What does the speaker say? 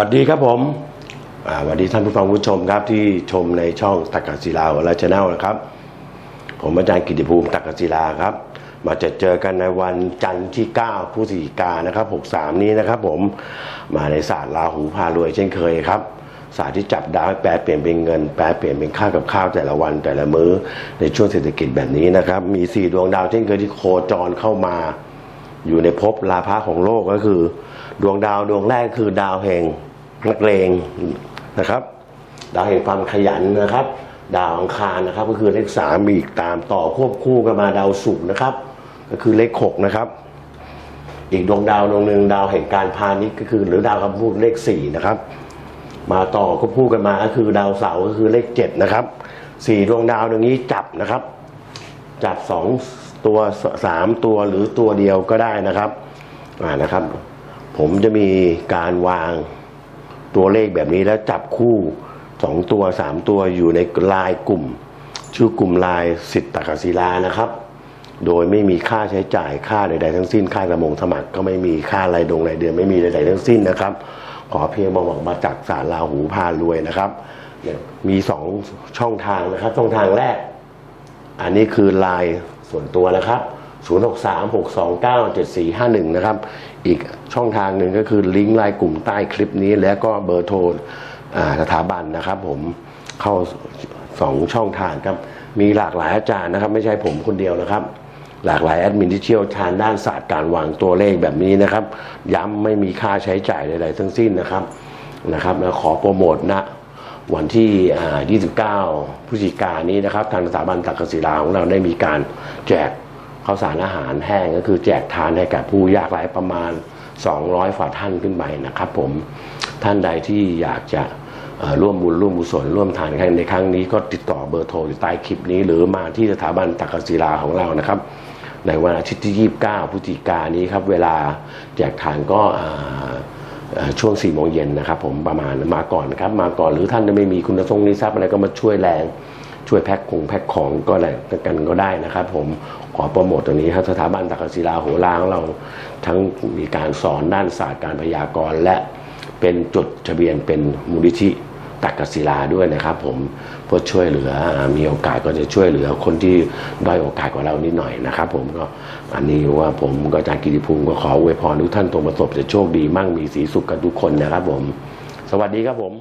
วัสดีครับผมสวัสดีท่านผู้ฟังผู้ชมครับที่ชมในช่องตักกศิลาของเราชาแนลนะครับ ผมอาจารย์กิติภูมิตักกศิลาครับ มาเจอเจอกันในวันจันทร์ที่ 9พฤศจิกายนนะครับ 63 นี้นะครับ ผมมาในศาสตร์ราหูพารวยเช่นเคยครับศาสตร์ที่จับดาวให้แปลเปลี่ยนเป็นเงินแปลเปลี่ยนเป็นค่ากับข้าวแต่ละวันแต่ละมื้อในช่วงเศรษฐกิจแบบนี้นะครับ มีสี่ดวงดาวเช่นเคยที่โคจรเข้ามา อยู่ในภพลาภะของโลกก็คือ ดวงดาวดวงแรกคือดาวแห่ง นักเลงนะครับ ดาวแห่งความขยันนะครับ ดาวอังคารนะครับ ก็คือเลขสามมีอีกตามต่อควบคู่กันมาดาวศุกร์นะครับ ก็คือเลขหกนะครับ อีกดวงดาวดวงหนึ่งดาวแห่งการพาณิชย์ก็คือ หรือดาวคำพูดเลขสี่นะครับ มาต่อก็พูดกันมาก็คือดาวเสาร์ก็คือเลขเจ็ดนะครับสี่ดวงดาวดวงนี้จับนะครับ จับสองตัวสามตัวหรือตัวเดียวก็ได้นะครับอ่านะครับ ผมจะมีการวาง ตัวเลขแบบนี้แล้วจับคู่สองตัวสามตัวอยู่ในลายกลุ่ม ชื่อกลุ่มลายสิทธิตกศิลานะครับ โดยไม่มีค่าใช้จ่ายค่าใด ๆ ทั้งสิ้นค่าสมงสมัครก็ไม่มีค่ารายดงรายเดือนไม่มีใดๆทั้งสิ้นนะครับ ขอเพียงมาบอกมาจากสารลาหูพารวยนะครับมีสองช่องทางนะครับ ช่องทางแรก อันนี้คือลน์ส่วนตัวนะครับ 0636297451 นะครับ อีกช่องทางหนึ่งก็คือลิงก์ไลน์กลุ่มใต้คลิปนี้ แล้วก็เบอร์โทรสถาบันนะครับผมเข้าสองช่องทางครับ มีหลากหลายอาจารย์นะครับ ไม่ใช่ผมคนเดียวนะครับ หลากหลายแอดมินที่เชี่ยวชาญด้านศาสตร์การวางตัวเลขแบบนี้นะครับ ย้ำไม่มีค่าใช้จ่ายใดๆทั้งสิ้นนะครับนะครับแล้วขอโปรโมทนะวันที่อ่า29 พฤศจิกายนนี้นะครับ ทางสถาบันตักกศิลาของเราได้มีการแจก ข้าวสารอาหารแห้งก็คือแจกทานให้กับผู้ยากไร้ประมาณ 200ฝ่าท่านขึ้นไปนะครับ ผมท่านใดที่อยากจะร่วมบุญร่วมกุญศลร่วมทานในครั้งนี้ก็ติดต่อเบอร์โทรอยู่ใต้คลิปนี้ หรือมาที่สถาบันตักศิลาของเรานะครับ ในวันอาทิตย์ที่ 29พฤศจิกายนนี้ครับ เวลาแจกทานก็ช่วง4โมงเย็นนะครับ ผมประมาณมาก่อนครับ มาก่อนหรือท่านจะไม่มีคุณสมบัติทรัพย์อะไรก็มาช่วยแรง ช่วยแพ็คของแพ็คของก็ได้กันก็ได้นะครับผมขอโปรโมทตรงนี้ครับสถาบันตักกศิลาโหราของเราทั้งมีการสอนด้านศาสตร์การพยากรณ์ และเป็นจดทะเบียนเป็นมูลนิธิตักกศิลาด้วยนะครับผมเพื่อช่วยเหลือมีโอกาสก็จะช่วยเหลือคนที่ด้อยโอกาสกว่าเรานิดหน่อยนะครับผมก็อันนี้ว่าผมก็อาจารย์กิติภูมิก็ขออวยพรทุกท่านตรงประสบจะโชคดีมั่งมีสีสุขกันทุกคนนะครับผม สวัสดีครับผม